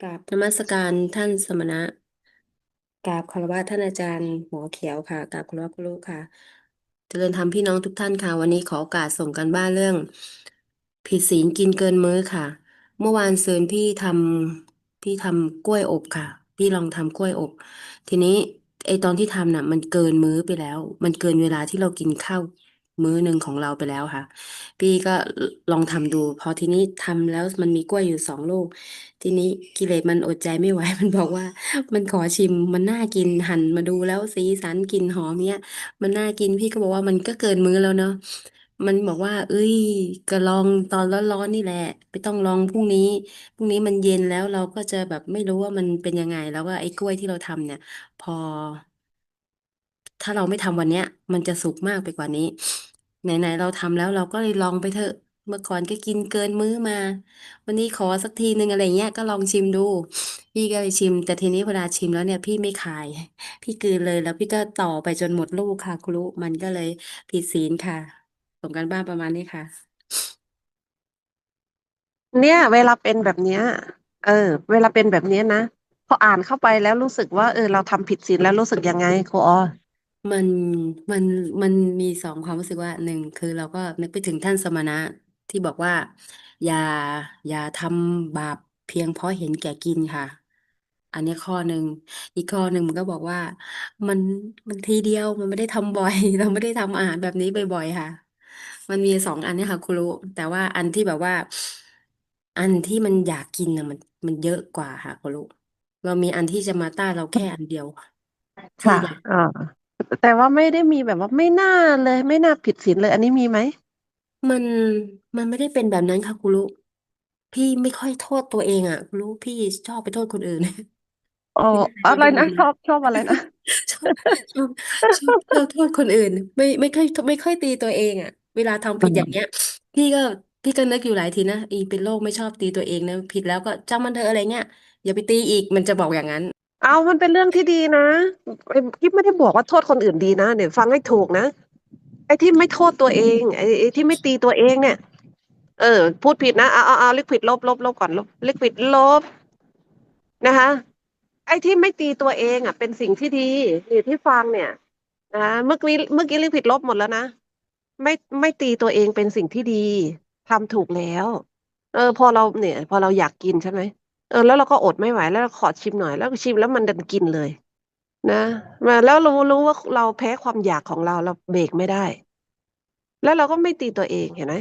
กราบนมัสการท่านสมณะกราบคารวะท่านอาจารย์หมอเขียวค่ะกราบคารวะครูค่ะ เจริญธรรมพี่น้องทุกท่านค่ะ วันนี้ขอโอกาสส่งกันบ้านเรื่อง ผิดศีลกินเกินมื้อค่ะ เมื่อวานเซืนพี่ทำพี่ทำกล้วยอบค่ะ พี่ลองทำกล้วยอบ ทีนี้ไอตอนที่ทำน่ะ มันเกินมื้อไปแล้ว มันเกินเวลาที่เรากินข้าว มื้อหนึ่งของเราไปแล้วค่ะ พี่ก็ลองทำดู พอทีนี้ทำแล้วมันมีกล้วยอยู่สองลูก ทีนี้กิเลสมันอดใจไม่ไหว มันบอกว่า มันขอชิมมันน่ากินหั่นมาดูแล้วสีสันกลิ่นหอมเนี้ยมันน่ากินพี่ก็บอกว่ามันก็เกินมื้อแล้วเนาะมันบอกว่า เอ้ยก็ลองตอนร้อนๆนี่แหละ ไม่ต้องลองพรุ่งนี้พรุ่งนี้มันเย็นแล้วเราก็จะแบบไม่รู้ว่ามันเป็นยังไง แล้วก็ไอ้กล้วยที่เราทำเนี่ย พอ ถ้าเราไม่ทำวันเนี้ย มันจะสุกมากไปกว่านี้ ไหนๆเราทำแล้วเราก็เลยลองไปเถอะ เมื่อก่อนก็กินเกินมื้อมา วันนี้ขอสักทีหนึ่งอะไรเงี้ยก็ลองชิมดู พี่ก็เลยชิม แต่ทีนี้เวลาชิมแล้วเนี่ยพี่ไม่คาย พี่กลืนเลยแล้วพี่ก็ต่อไปจนหมดลูกค่ะครูมันก็เลยผิดศีลค่ะส่งกันบ้านประมาณนี้ค่ะ เนี่ย เวลาเป็นแบบเนี้ย เออ เวลาเป็นแบบเนี้ยนะพออ่านเข้าไปแล้วรู้สึกว่าเออเราทำผิดศีลแล้วรู้สึกยังไงครูออ มันมันมันมีสองความรู้สึกว่าหนึ่งคือเราก็นึกไปถึงท่านสมณะที่บอกว่า อย่าอย่าทำบาปเพียงเพราะเห็นแก่กินค่ะ อันนี้ข้อหนึ่งอีกข้อหนึ่งมันก็บอกว่า มันมันทีเดียวมันไม่ได้ทำบ่อย เราไม่ได้ทำอาหารแบบนี้บ่อยๆค่ะ มันมีสองอันเนี่ยค่ะครูรู้แต่ว่าอันที่แบบว่า อันที่มันอยากกินนะมันมันเยอะกว่าค่ะครูรู้เรามีอันที่จะมาต้านเราแค่อันเดียว ที่ค่ะอยาก อ่า แต่ว่าไม่ได้มีแบบว่าไม่น่าเลย ไม่น่าผิดศีลเลย อันนี้มีไหมมันมันไม่ได้เป็นแบบนั้นค่ะครูรู้พี่ไม่ค่อยโทษตัวเองอะครูรู้พี่ชอบไปโทษคนอื่น อ๋อพี่อะไรอะก็ไรเป็นแบนะบชนั้นอบชอบอะไรนะชอบชอบชอบชอบโทษคนอื่น ไม่ไม่ค่อยไม่ค่อยตีตัวเองอะ เวลาทำผิดอย่างเงี้ย พี่ก็พี่ก็นึกอยู่หลายทีนะอีเป็นโรคไม่ชอบตีตัวเองนะผิดแล้วก็จ้างมันเถอะอะไรเงี้ยอย่าไปตีอีกมันจะบอกอย่างนั้น เอามันเป็นเรื่องที่ดีนะกิ๊บไม่ได้บอกว่าโทษคนอื่นดีนะเดี๋ยวฟังให้ถูกนะไอ้ที่ไม่โทษตัวเองไอ้ที่ไม่ตีตัวเองเนี่ย เออ พูดผิดนะเอาเอาเอาลิควิดลบลบลบก่อนลบลิควิดลบนะคะ ไอ้ที่ไม่ตีตัวเองอะ เป็นสิ่งที่ดีนี่ที่ฟังเนี่ยนะเมื่อกี้เมื่อกี้ลิควิดลบหมดแล้วนะไม่ไม่ตีตัวเองเป็นสิ่งที่ดีทำถูกแล้ว เออ พอเราเนี่ย พอเราอยากกินใช่ไหม เออแล้วเราก็อดไม่ไหวแล้วเราขอชิมหน่อย แล้วชิมแล้วมันดันกินเลย นะมาแล้วเรารู้ว่าเราแพ้ความอยากของเราเราเบรกไม่ได้ แล้วเราก็ไม่ตีตัวเองเห็นไหม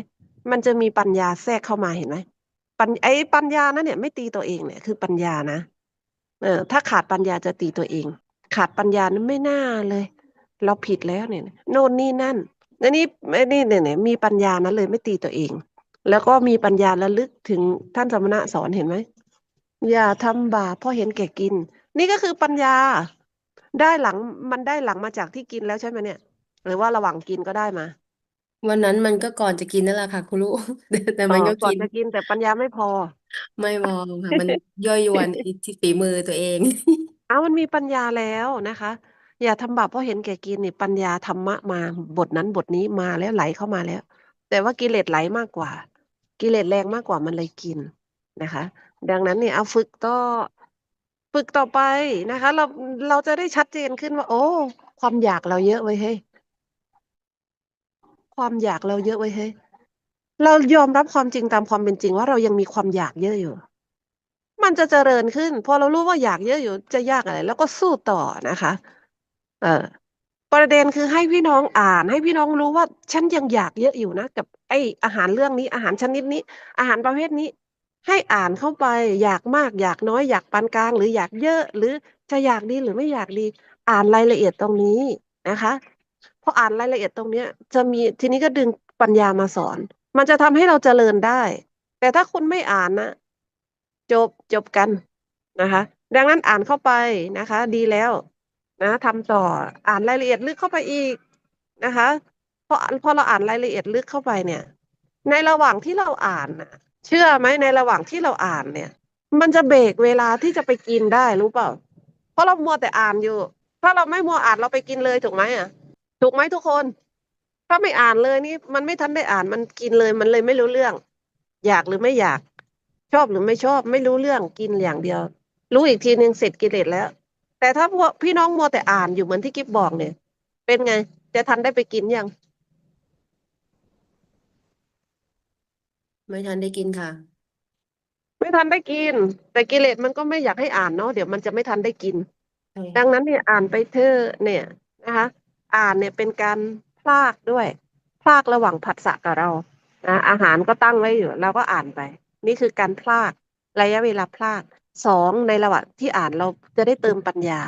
มันจะมีปัญญาแทรกเข้ามาเห็นไหมปัญไอ้ปัญญานั้นเนี่ยไม่ตีตัวเองเนี่ยคือปัญญานะเออ ถ้าขาดปัญญาจะตีตัวเอง ขาดปัญญานั้นไม่น่าเลย เราผิดแล้วเนี่ยโน่นนี่นั่นอันนี้ไอ้นี่เนี่ยเนี่ยมีปัญญานั้นเลยไม่ตีตัวเอง แล้วก็มีปัญญาระลึกถึงท่านสมณะสอนเห็นไหม อย่าทำบาปเพราะเห็นแก่กิน นี่ก็คือปัญญา ได้หลังมันได้หลังมาจากที่กินแล้วใช่ไหมเนี่ย หรือว่าระหว่างกินก็ได้มา วันนั้นมันก็ก่อนจะกินนั่นแหละค่ะครูรู้แต่แต่อ๋อมันก็ก่อกินนจะกินแต่ปัญญาไม่พอ ไม่มองค่ะ มันย่อยยวนที่ที่ฝีมือตัวเอง เอามันมีปัญญาแล้วนะคะ อย่าทำบาปเพราะเห็นแก่กินนี่ปัญญาธรรมะมาบทนั้นบทนี้มาแล้วไหลเข้ามาแล้ว แต่ว่ากิเลสไหลมากกว่า กิเลสแรงมากกว่ามันเลยกิน นะคะ ดังนั้นเนี่ยเอาฝึกต่อฝึกต่อไปนะคะ เราเราจะได้ชัดเจนขึ้นว่า โอ้ ความอยากเราเยอะไว้เฮ้ยความอยากเราเยอะไว้เฮ้ยเรายอมรับความจริงตามความเป็นจริงว่าเรายังมีความอยากเยอะอยู่ มันจะเจริญขึ้น พอเรารู้ว่าอยากเยอะอยู่ จะยากอะไร แล้วก็สู้ต่อนะคะ เออประเด็นคือให้พี่น้องอ่าน ให้พี่น้องรู้ว่าฉันยังอยากเยอะอยู่นะ กับไอ้อาหารเรื่องนี้อาหารชนิดนี้ อาหารประเภทนี้ ให้อ่านเข้าไปอยากมากอยากน้อยอยากปานกลาง หรืออยากเยอะ หรือจะอยากดีหรือไม่อยากดี อ่านรายละเอียดตรงนี้นะคะพออ่านรายละเอียดตรงเนี้ย จะมีทีนี้ก็ดึงปัญญามาสอน มันจะทำให้เราเจริญได้ แต่ถ้าคุณไม่อ่านนะจบจบกันนะคะ ดังนั้นอ่านเข้าไปนะคะ ดีแล้ว นะทำต่ออ่านรายละเอียดลึกเข้าไปอีกนะคะพอพอเราอ่านรายละเอียดลึกเข้าไปเนี่ย ในระหว่างที่เราอ่านน่ะ เชื่อไหมในระหว่างที่เราอ่านเนี่ย มันจะเบรกเวลาที่จะไปกินได้รู้เปล่า เพราะเรามัวแต่อ่านอยู่ ถ้าเราไม่มัวอ่านเราไปกินเลยถูกไหมอะ ถูกไหมทุกคน ถ้าไม่อ่านเลยนี่มันไม่ทันได้อ่านมันกินเลยมันเลยไม่รู้เรื่อง อยากหรือไม่อยาก ชอบหรือไม่ชอบ ไม่รู้เรื่องกินอย่างเดียว รู้อีกทีหนึ่งเสร็จกิเลสแล้ว แต่ถ้าพวกพี่น้องมัวแต่อ่านอยู่เหมือนที่กิฟบอกเนี่ย เป็นไง จะทันได้ไปกินยัง ไม่ทันได้กินค่ะ ไม่ทันได้กิน แต่กิเลสมันก็ไม่อยากให้อ่านเนาะเดี๋ยวมันจะไม่ทันได้กิน ใช่ดัค่ะงนั้นเนี่ยอ่านไปเถอะเนี่ยนะคะ อ่านเนี่ยเป็นการพลากด้วยพลากระหว่างผัสสะกับเรานะอาหารก็ตั้งไว้อยู่เราก็อ่านไป นี่คือการพลากระยะเวลาพลากสองในระหว่างที่อ่านเราจะได้เติมปัญญา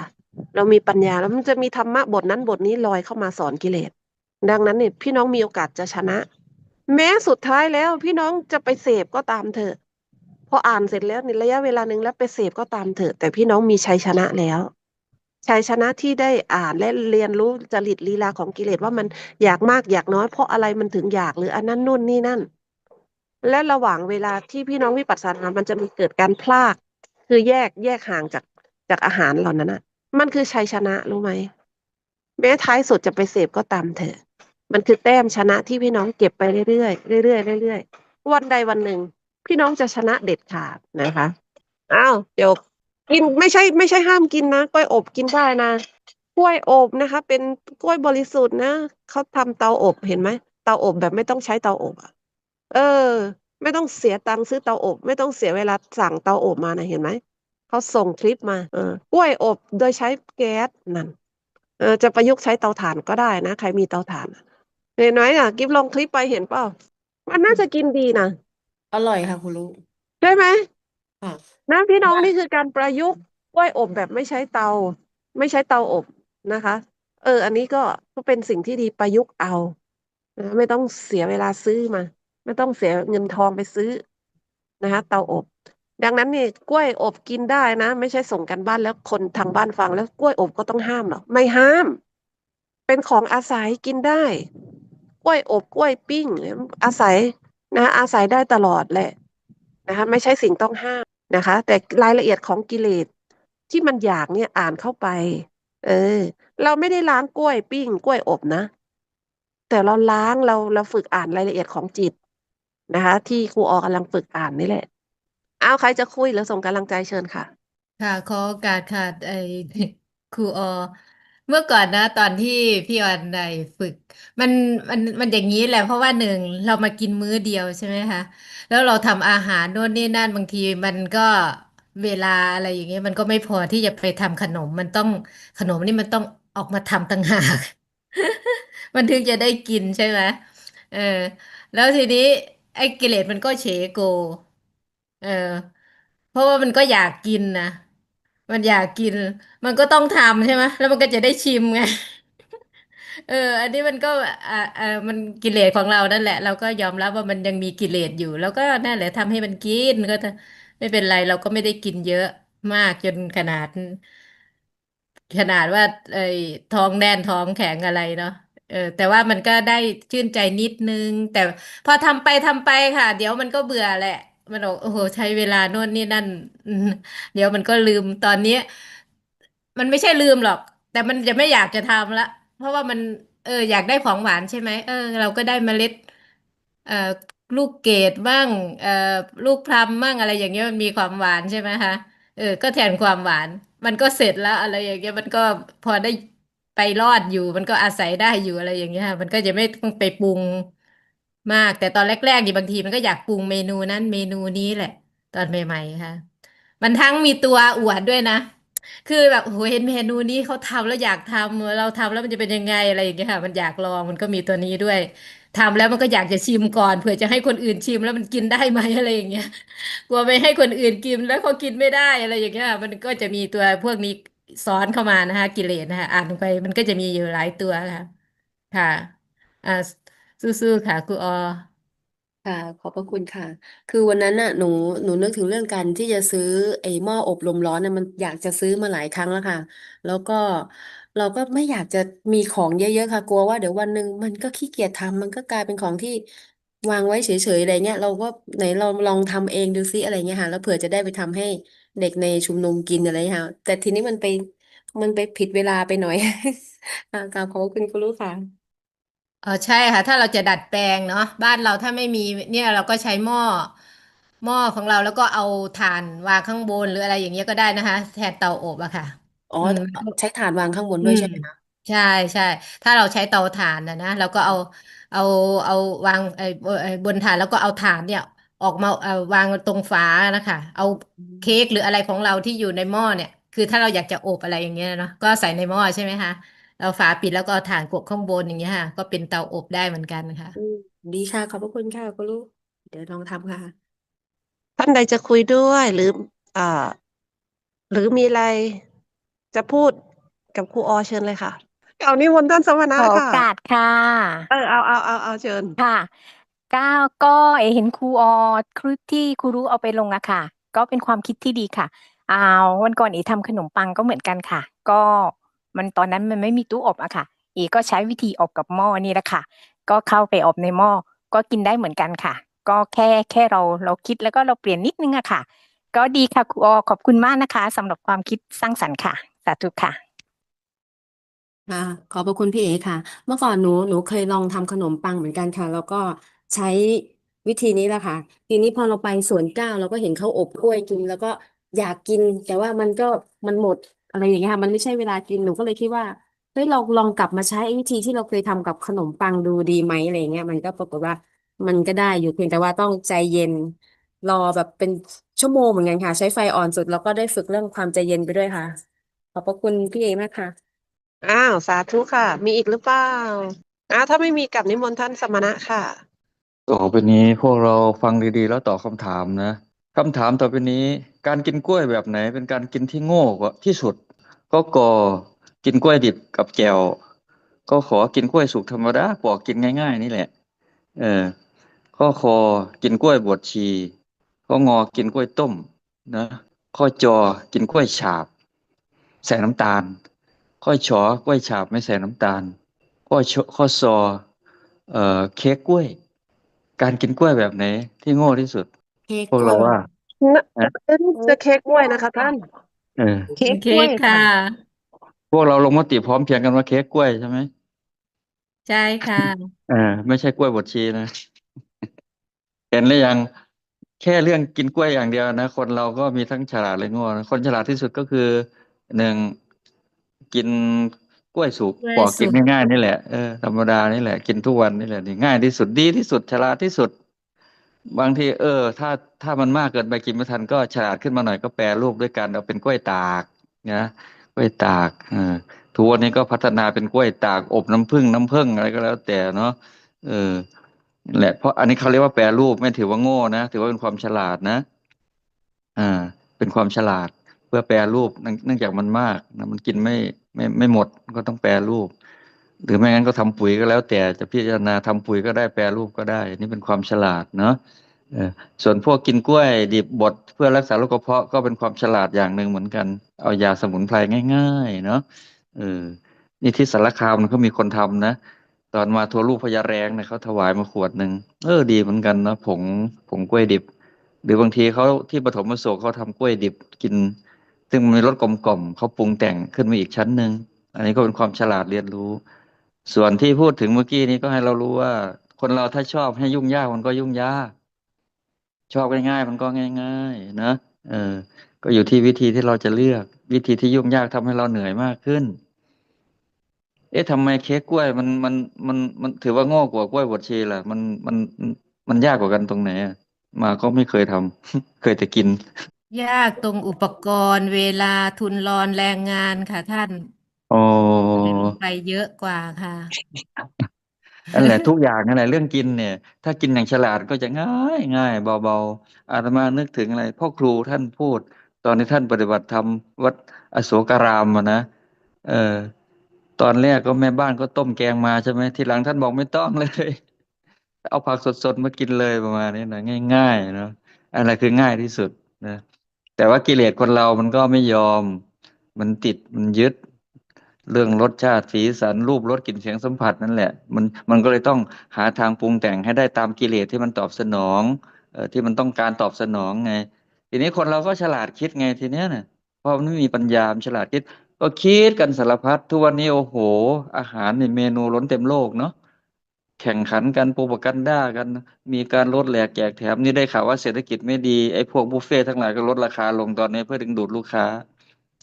เรามีปัญญาแล้วมันจะมีธรรมะบทนั้นบทนี้ลอยเข้ามาสอนกิเลส ดังนั้นเนี่ยพี่น้องมีโอกาสจะชนะ แม้สุดท้ายแล้วพี่น้องจะไปเสพก็ตามเถอะพออ่านเสร็จแล้วในระยะเวลาหนึ่งแล้วไปเสพก็ตามเถอะ แต่พี่น้องมีชัยชนะแล้วชัยชนะที่ได้อ่านและเรียนรู้จริตลีลาของกิเลสว่ามันอยากมากอยากน้อย เพราะอะไรมันถึงอยากหรืออันนั้นนู่นนี่นั่น และระหว่างเวลาที่พี่น้องวิปัสสนามันจะมีเกิดการพลาก คือแยกแยกห่างจากจากอาหารเหล่านั้นน่ะ มันคือชัยชนะรู้ไหมแม้ท้ายสุดจะไปเสพก็ตามเถอะ มันคือแต้มชนะที่พี่น้องเก็บไปเรื่อยๆเรื่อยๆเรื่อยๆวันใดวันหนึ่ง พี่น้องจะชนะเด็ดขาดนะคะอ้าวเดี๋ยวกินไม่ใช่ไม่ใช่ห้ามกินนะกล้วยอบกินได้นะกล้วยอบนะคะ เป็นกล้วยบริสุทธิ์นะเขาทำเตาอบเห็นไหมเตาอบแบบไม่ต้องใช้เตาอบอะ เออ ไม่ต้องเสียตังค์ซื้อเตาอบ ไม่ต้องเสียเวลาสั่งเตาอบมานะเห็นไหมเขาส่งคลิปมาเออกล้วยอบโดยใช้แก๊สนั่นเออจะประยุกต์ใช้เตาถ่านก็ได้นะ ใครมีเตาถ่านอ เห็นไหมอะ กิฟลงคลิปไปเห็นเปล่ามันน่าจะกินดีนะอร่อยค่ะคุณลูกใช่ไหมค่ะ นะพี่น้องว่านี่คือการประยุกต์กล้วยอบแบบไม่ใช้เตา ไม่ใช้เตาอบนะคะ เออ อันนี้ก็ก็เป็นสิ่งที่ดีประยุกต์เอานะไม่ต้องเสียเวลาซื้อมา ไม่ต้องเสียเงินทองไปซื้อนะคะ เตาอบ ดังนั้นนี่กล้วยอบกินได้นะ ไม่ใช่ส่งกันบ้านแล้วคนทางบ้านฟังแล้วกล้วยอบก็ต้องห้ามหรอกไม่ห้าม เป็นของอาศัยกินได้ก ล้วยอบกล้วยปิ้ง อาศัยนะอาศัยได้ตลอดแหละนะคะไม่ใช่สิ่งต้องห้ามนะคะ แต่รายละเอียดของกิเลสที่มันอยากเนี่ยอ่านเข้าไป เออ เราไม่ได้ล้างกล้วยปิ้ง กล้วยอบนะ แต่เราล้างเราเราฝึกอ่านรายละเอียดของจิตนะคะ ที่ครูออกำลังฝึกอ่านนี่แหละเอาใครจะคุยหรือส่งกำลังใจเชิญค่ะ ค่ะขอโอกาสค่ะไอครูออ เมื่อก่อนนะ ตอนที่พี่ออนได้ฝึก มันมันมันอย่างนี้แหละเพราะว่าหนึ่งเรามากินมื้อเดียวใช่ไหมคะแล้วเราทำอาหารโน่นนี่นั่นบางทีมันก็เวลาอะไรอย่างเงี้ยมันก็ไม่พอที่จะไปทำขนม มันต้องขนมนี่มันต้องออกมาทำต่างหาก มันถึงจะได้กินใช่ไหมเออ แล้วทีนี้ไอ้กิเลสมันก็เฉโก เออเพราะว่ามันก็อยากกินนะ มันอยากกิน มันก็ต้องทำใช่ไหมแล้วมันก็จะได้ชิมไง เออ อันนี้มันก็อ่าอ่ามันกิเลสของเรานั่นแหละ เราก็ยอมรับว่ามันยังมีกิเลสอยู่ แล้วก็นั่นแหละทำให้มันกินก็จะไม่เป็นไรเราก็ไม่ได้กินเยอะมากจนขนาด ขนาดว่าไอ้ท้องแน่นท้องแข็งอะไรเนาะเออ แต่ว่ามันก็ได้ชื่นใจนิดนึง แต่พอทำไปทำไปค่ะ เดี๋ยวมันก็เบื่อแหละ มันบอกโอ้โห ใช้เวลาโน่นนี่นั่นอืมเดี๋ยวมันก็ลืมตอนนี้ มันไม่ใช่ลืมหรอก แต่มันจะไม่อยากจะทำละ เพราะว่ามัน เออ อยากได้ของหวานใช่ไหมเออ เราก็ได้เมล็ด เอ่อลูกเกดบ้างเอ่อลูกพลัมบ้างอะไรอย่างเงี้ยมันมีความหวานใช่ไหมคะเออ ก็แทนความหวาน มันก็เสร็จแล้วอะไรอย่างเงี้ยมันก็พอได้ไปรอดอยู่ มันก็อาศัยได้อยู่อะไรอย่างเงี้ยค่ะมันก็จะไม่ต้องไปปรุง มาก แต่ตอนแรกๆนี่บางทีมันก็อยากปรุงเมนูนั้นเมนูนี้แหละ ตอนใหม่ๆค่ะ มันทั้งมีตัวอวดด้วยนะ คือแบบโหเห็นเมนูนี้เขาทำแล้วอยากทำเราทำแล้วมันจะเป็นยังไงอะไรอย่างเงี้ยค่ะ มันอยากลองมันก็มีตัวนี้ด้วยทำแล้วมันก็อยากจะชิมก่อนเผื่อจะให้คนอื่นชิมแล้วมันกินได้ไหมอะไรอย่างเงี้ย กลัวไม่ให้คนอื่นกินแล้วเขากินไม่ได้อะไรอย่างเงี้ยมันก็จะมีตัวพวกนี้ซ้อนเข้ามานะคะกิเลสนะคะอ่านลงไปมันก็จะมีอยู่หลายตัวค่ะค่ะอ่า สู้ๆค่ะครูออค่ะ ขอบพระคุณค่ะ คือวันนั้นน่ะหนูหนูนึกถึงเรื่องการที่จะซื้อไอ้หม้ออบลมร้อนน่ะมันอยากจะซื้อมาหลายครั้งแล้วค่ะ แล้วก็เราก็ไม่อยากจะมีของเยอะๆค่ะ กลัวว่าเดี๋ยววันหนึ่งมันก็ขี้เกียจทำมันก็กลายเป็นของที่วางไว้เฉยๆอะไรเงี้ยเราก็ไหนเราลองทำเองดูซิอะไรเงี้ยค่ะ แล้วเผื่อจะได้ไปทำให้เด็กในชุมนุมกินอะไรเงี้ยค่ะ แต่ทีนี้มันไปมันไปผิดเวลาไปหน่อย ค่ะกราบขอบพระคุณคุณลูกค่ะ เออใช่ค่ะ ถ้าเราจะดัดแปลงเนาะบ้านเราถ้าไม่มีเนี่ยเราก็ใช้หม้อหม้อของเราแล้วก็เอาถ่านวางข้างบนหรืออะไรอย่างเงี้ยก็ได้นะคะ แทนเตาอบอะค่ะ อ๋ออืม ใช้ถ่านวางข้างบนอืมด้วยใช่ไหมคะใช่ใช่ ถ้าเราใช้เตาถ่านนะนะเราก็เอาเอาเอาวางไอ้บไอ้บนถ่านแล้วก็เอาถ่านเนี่ยออกมาเอาวางตรงฝานะคะ เอาอืเค้กหรืออะไรของเราที่อยู่ในหม้อเนี่ย คือถ้าเราอยากจะอบอะไรอย่างเงี้ยเนาะก็ใส่ในหม้อใช่ไหมคะ เราฝาปิดแล้วก็เอาถ่านกบข้างบนอย่างเงี้ยค่ะ ก็เป็นเตาอบได้เหมือนกันค่ะมดีค่ะ ขอบพระคุณค่ะคุณลูก เดี๋ยวลองทำค่ะ ท่านใดจะคุยด้วยหรืออ่าหรือมีอะไรจะพูดกับครูออเชิญเลยค่ะเอานิมนต์ท่านสมณะขอโอค่ะ กาสค่ะ เออเอาเอาเอาเอาเชิญ ค่ะก็ก็เอเห็นครูออคลิปที่ครูรู้เอาไปลงอะค่ะ ก็เป็นความคิดที่ดีค่ะอ่าวันก่อนเอทำขนมปังก็เหมือนกันค่ะ ก็ มันตอนนั้นมันไม่มีตู้อบอะค่ะ เอก็ใช้วิธีอบกับหม้อนี่แหละค่ะ ก็เข้าไปอบในหม้อก็กินได้เหมือนกันค่ะ ก็แค่แค่เราเราคิดแล้วก็เราเปลี่ยนนิดนึงอะค่ะ ก็ดีค่ะครูออขอบคุณมากนะคะสำหรับความคิดสร้างสรรค์ค่ะสาธุค่ะค่ะขอบพระคุณพี่เอค่ะ เมื่อก่อนหนูหนูเคยลองทำขนมปังเหมือนกันค่ะ แล้วก็ใช้วิธีนี้แหละค่ะ ทีนี้พอเราไปสวนเก้าเราก็เห็นเขาอบกล้วยกิน แล้วก็อยากกิน แต่ว่ามันก็มันหมด อะไรอย่างเงี้ยค่ะมันไม่ใช่เวลากินหนูก็เลยคิดว่าเฮ้ยเราลองกลับมาใช้วิธีที่เราเคยทำกับขนมปังดูดีไหมอะไรอย่างเงี้ยมันก็ปรากฏว่ามันก็ได้อยู่เพียงแต่ว่าต้องใจเย็น รอแบบเป็นชั่วโมงเหมือนกันค่ะ ใช้ไฟอ่อนสุดแล้วก็ได้ฝึกเรื่องความใจเย็นไปด้วยค่ะ ขอบพระคุณพี่เอมากค่ะ อ้าว สาธุค่ะ มีอีกหรือเปล่าอ้าวถ้าไม่มีกลับนิมนต์ท่านสมณะค่ะ ต่อไปนี้พวกเราฟังดีๆ แล้วตอบคำถามนะ คำถามต่อไปนี้ การกินกล้วยแบบไหน เป็นการกินที่โง่กว่าที่สุด ก็กอกินกล้วยดิบกับแจ่วก็ขอกินกล้วยสุกธรรมดาปอกกินง่าย ๆ นี่แหละ เออข้อคอกินกล้วยบวชชีข้องอกินกล้วยต้มนะข้อจอกินกล้วยฉาบ ใส่น้ำตาล ข้อชอกล้วยฉาบไม่ใส่น้ำตาล ข้อชข้อซอเอ่อเค้กกล้วย การกินกล้วยแบบไหนที่โง่ที่สุด เค้กพวกกล้เราวยว่าน่ะนะเป็นจะเค้กกล้วยนะคะท่าน เออ เค้กกเค้ล้วยกค่ะค่ะ พวกเราลงมติพร้อมเพรียงกันว่าเค้กกล้วยใช่ไหมใช่ค่ะ เออไม่ใช่กล้วยบดชีนะ เห็นหรือยัง แค่เรื่องกินกล้วยอย่างเดียวนะ คนเราก็มีทั้งฉลาดและโง่นะคนฉลาดที่สุดก็คือหนึ่งกินกล้วยสุกกล้วยปอกกินสุกง่ายๆนี่แหละเออธรรมดานี่แหละกินทุกวันนี่แหละนี่ง่ายที่สุดดีที่สุดฉลาดที่สุด บางทีเออ ถ้าถ้ามันมากเกินไปกินไม่ทันก็ฉลาดขึ้นมาหน่อยก็แปรรูปด้วยการเอาเป็นกล้วยตากนะกล้วยตากเออทุกวันนี้ก็พัฒนาเป็นกล้วยตากอบน้ำผึ้งน้ำผึ้งอะไรก็แล้วแต่เนาะเออแหละเพราะอันนี้เขาเรียกว่าแปรรูปไม่ถือว่าโง่นะถือว่าเป็นความฉลาดนะอ่าเป็นความฉลาดเพื่อแปรรูปเนื่องเนื่องจากมันมากนะมันกินไม่ไม่ไม่หมดก็ต้องแปรรูป หรือไม่งั้นก็ทำปุ๋ยก็แล้ว แต่จะพิจารณาทำปุ๋ยก็ได้แปรรูปก็ได้ นี่เป็นความฉลาดเนาะส่วนพวกกินกล้วยดิบบดเพื่อรักษาโรคกระเพาะก็เป็นความฉลาดอย่างหนึ่งเหมือนกัน เอายาสมุนไพรง่าย ๆ เนาะเออนี่ที่สารคามมันก็มีคนทำนะ ตอนมาทัวลูกพญาแรงเนี่ยเขาถวายมาขวดหนึ่งเออดีเหมือนกันนะผงผงกล้วยดิบ หรือบางทีเขาที่ปฐมอโศกเขาทำกล้วยดิบกิน ซึ่งมันมีรสกลมๆเขาปรุงแต่งขึ้นมาอีกชั้นหนึ่งอันนี้ก็เป็นความฉลาดเรียนรู้ ส่วนที่พูดถึงเมื่อกี้นี้ก็ให้เรารู้ว่า คนเราถ้าชอบให้ยุ่งยากมันก็ยุ่งยาก ชอบง่ายๆ มันก็ง่าย ๆ นะเออ ก็อยู่ที่วิธีที่เราจะเลือก วิธีที่ยุ่งยากทำให้เราเหนื่อยมากขึ้น เอ๊ะทำไมเค้กกล้วยมันมันมันมันถือว่าโง่กว่ากล้วยบดชีล่ะ มันมันมันยากกว่ากันตรงไหนมาก็ไม่เคยทำเคยแต่กิน ยากตรงอุปกรณ์ เวลาทุนรอนแรงงานค่ะท่าน อ๋อใส่ลงไปเยอะกว่าค่ะ นั่นแหละทุกอย่างนั่นแหละเรื่องกินเนี่ย ถ้ากินอย่างฉลาดก็จะง่ายง่ายเบาๆอาตมานึกถึงอะไรพ่อครูท่านพูด ตอนที่ท่านปฏิบัติธรรมวัดอโศการามอะนะเออ ตอนแรกก็แม่บ้านก็ต้มแกงมาใช่ไหมทีหลังท่านบอกไม่ต้องเลย เอาผักสดๆมากินเลยประมาณนี้นะง่ายๆเนาะอะไรคือง่ายที่สุดนะแต่ว่ากิเลสคนเรามันก็ไม่ยอม มันติดมันยึด เรื่องรสชาติสีสันรูปรสกลิ่นเสียงสัมผัสนั่นแหละ มันมันก็เลยต้องหาทางปรุงแต่งให้ได้ตามกิเลสที่มันตอบสนองเอ่อที่มันต้องการตอบสนองไง ทีนี้คนเราก็ฉลาดคิดไงทีเนี้ยน่ะเพราะมันไม่มีปัญญามฉลาดคิด ก็คิดกันสารพัดทุกวันนี้โอ้โห อาหารในเมนูล้นเต็มโลกเนาะแข่งขันกันโปรปกันด้ากัน มีการลดแหลกแจกแถมนี่ได้ข่าวว่าเศรษฐกิจไม่ดีไอ้พวกบุฟเฟ่ทั้งหลายก็ลดราคาลงตอนนี้เพื่อดึงดูดลูกค้า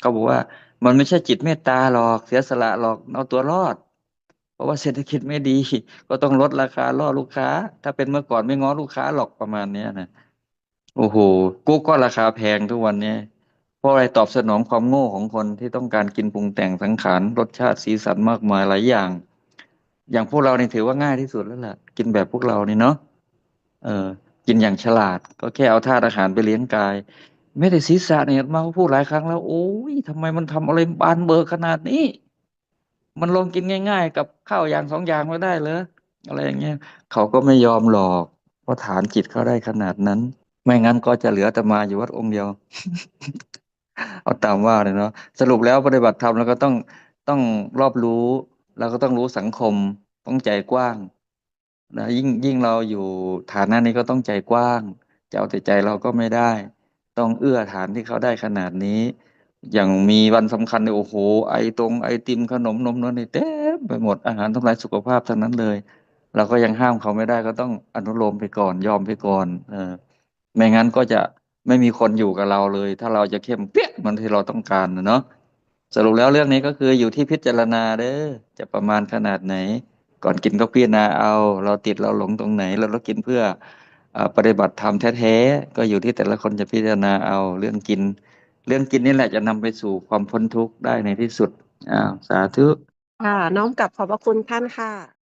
เขาบอกว่า มันไม่ใช่จิตเมตตาหรอกเสียสละหรอกเอาตัวรอด เพราะว่าเศรษฐกิจไม่ดี ก็ต้องลดราคาล่อลูกค้า ถ้าเป็นเมื่อก่อนไม่ง้อลูกค้าหรอกประมาณเนี้ยนะโอ้โหกุ๊กก็ราคาแพงทุกวันเนี้ยเพราะอะไรตอบสนองความโง่ของคนที่ต้องการกินปรุงแต่งสังขารรสชาติสีสันมากมายหลายอย่าง อย่างพวกเราเนี่ถือว่าง่ายที่สุดแล้วล่ะ กินแบบพวกเรานี่เนาะเออกินอย่างฉลาด ก็แค่เอาธาตุอาหารไปเลี้ยงกาย ไม่ได้ศีรษะเนี่ยมาพูดหลายครั้งแล้ว โอ้ยทำไมมันทำอะไรบานเบอร์ขนาดนี้ มันลองกินง่าย ๆ กับข้าวอย่างสองอย่างไม่ได้เหรออะไรอย่างเงี้ยเขาก็ไม่ยอมหรอกเพราะฐานจิตเขาได้ขนาดนั้น ไม่งั้นก็จะเหลืออาตมาอยู่วัดองค์เดียว เอาตามว่าเลยเนาะสรุปแล้วปฏิบัติธรรมแล้วก็ต้องต้องรอบรู้แล้วก็ต้องรู้สังคม ต้องใจกว้างนะยิ่งยิ่งเราอยู่ฐานะนี้ก็ต้องใจกว้างจะเอาแต่ใจเราก็ไม่ได้ ต้องเอื้อฐานที่เขาได้ขนาดนี้ อย่างมีวันสำคัญเนี่ยโอ้โห ไอตรงไอติมขนมนมนวลนี่เต็มไปหมดอาหารทำลายสุขภาพทั้งนั้นเลย เราก็ยังห้ามเขาไม่ได้ก็ต้องอนุโลมไปก่อนยอมไปก่อนเออไม่งั้นก็จะไม่มีคนอยู่กับเราเลย ถ้าเราจะเข้มเปี้ยมันที่เราต้องการนะเนาะสรุปแล้วเรื่องนี้ก็คืออยู่ที่พิจารณาเด้อจะประมาณขนาดไหน ก่อนกินก็พิจารณาเอา เราติดเราหลงตรงไหน เราเรากินเพื่อ ปฏิบัติธรรมแท้ๆก็อยู่ที่แต่ละคนจะพิจารณาเอาเรื่องกิน เรื่องกินนี่แหละจะนำไปสู่ความพ้นทุกข์ได้ในที่สุดอ้าวสาธุ ค่ะ น้อมกลับขอบพระคุณท่านค่ะ